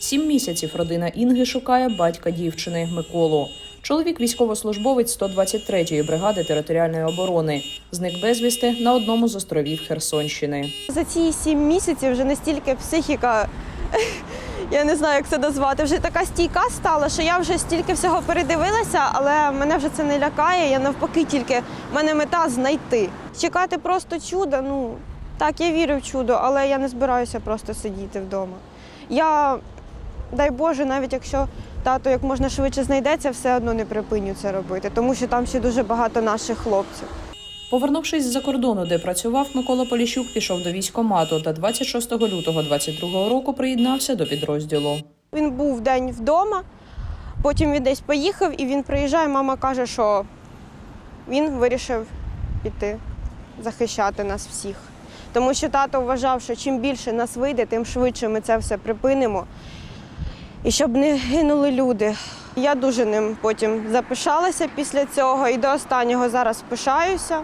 Сім місяців родина Інги шукає батька дівчини Миколу. Чоловік військовослужбовець 123-ї бригади територіальної оборони. Зник безвісти на одному з островів Херсонщини. За ці сім місяців вже настільки психіка, я не знаю, як це назвати, вже така стійка стала, що я вже стільки всього передивилася, але мене вже це не лякає. Я навпаки, тільки в мене мета знайти. Чекати просто чуда. Ну так, я вірю в чудо, але я не збираюся просто сидіти вдома. Я, дай Боже, навіть якщо тато як можна швидше знайдеться, все одно не припиню це робити, тому що там ще дуже багато наших хлопців. Повернувшись з-за кордону, де працював, Микола Поліщук пішов до військкомату та 26 лютого 22 року приєднався до підрозділу. Він був день вдома, потім він десь поїхав і він приїжджає. Мама каже, що він вирішив піти захищати нас всіх. Тому що тато вважав, що чим більше нас вийде, тим швидше ми це все припинимо. І щоб не гинули люди. Я дуже ним потім запишалася після цього і до останнього зараз пишаюся.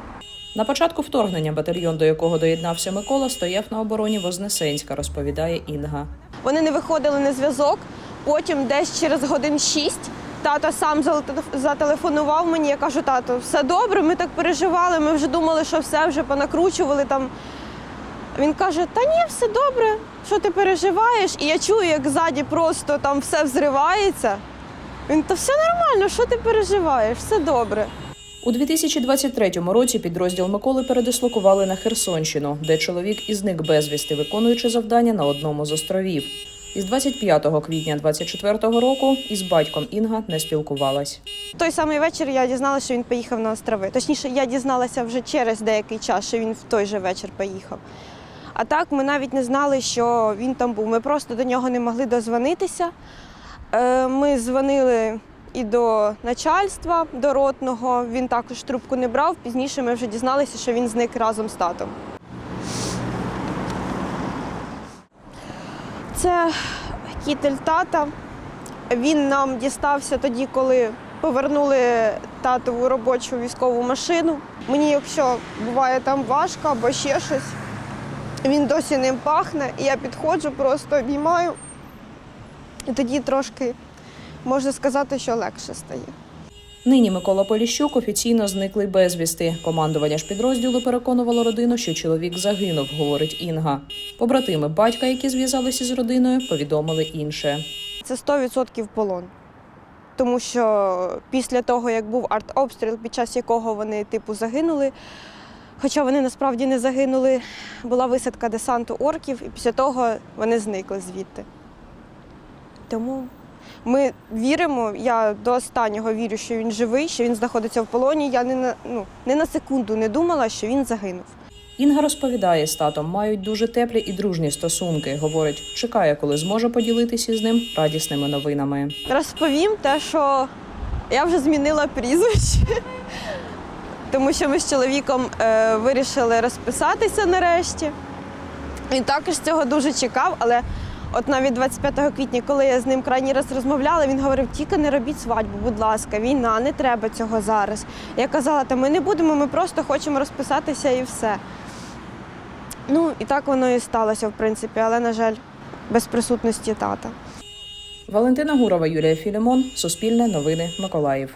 На початку вторгнення батальйон, до якого доєднався Микола, стояв на обороні Вознесенська, розповідає Інга. Вони не виходили на зв'язок. Потім, десь через годин шість, тато сам зателеф- зателефонував мені. Я кажу, тато, все добре, ми так переживали. Ми вже думали, що все вже понакручували там. Він каже: Та ні, все добре, що ти переживаєш? І я чую, як ззаді просто там все взривається. Він та все нормально, що ти переживаєш? Все добре. У 2023 році підрозділ Миколи передислокували на Херсонщину, де чоловік і зник безвісти, виконуючи завдання на одному з островів. Із 25 квітня 24 року із батьком Інга не спілкувалась. Той самий вечір я дізналася, що він поїхав на острови. Точніше, я дізналася вже через деякий час, що він в той же вечір поїхав. А так ми навіть не знали, що він там був. Ми просто до нього не могли дозвонитися. Е, Ми дзвонили і до начальства, до ротного. Він також трубку не брав. Пізніше ми вже дізналися, що він зник разом з татом. Це кітель тата. Він нам дістався тоді, коли повернули татову робочу військову машину. Мені, якщо буває там важко або ще щось, він досі ним пахне, і я підходжу, просто обіймаю. І тоді трошки можна сказати, що легше стає. Нині Микола Поліщук офіційно зниклий безвісти. Командування ж підрозділу переконувало родину, що чоловік загинув, говорить Інга. Побратими батька, які зв'язалися з родиною, повідомили інше. Це 100% полон. Тому що після того, як був артобстріл, під час якого вони типу загинули, хоча вони насправді не загинули, була висадка десанту орків, і після того вони зникли звідти. Тому ми віримо, я до останнього вірю, що він живий, що він знаходиться в полоні. Я не на, ну, не на секунду не думала, що він загинув. Інга розповідає, з татом мають дуже теплі і дружні стосунки. Говорить, чекає, коли зможе поділитися з ним радісними новинами. Розповім те, що я вже змінила прізвище, тому що ми з чоловіком е, вирішили розписатися нарешті. Він також цього дуже чекав, але от навіть 25 квітня, коли я з ним крайній раз розмовляла, він говорив, тільки не робіть свадьбу, будь ласка, війна, не треба цього зараз. Я казала, та ми не будемо, ми просто хочемо розписатися і все. Ну, і так воно і сталося, в принципі, але, на жаль, без присутності тата. Валентина Гурова, Юлія Філімон, Суспільне новини, Миколаїв.